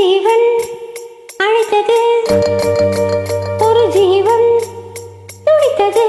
ஜீவன் அழைத்தது. ஒரு ஜீவன் துடித்தது.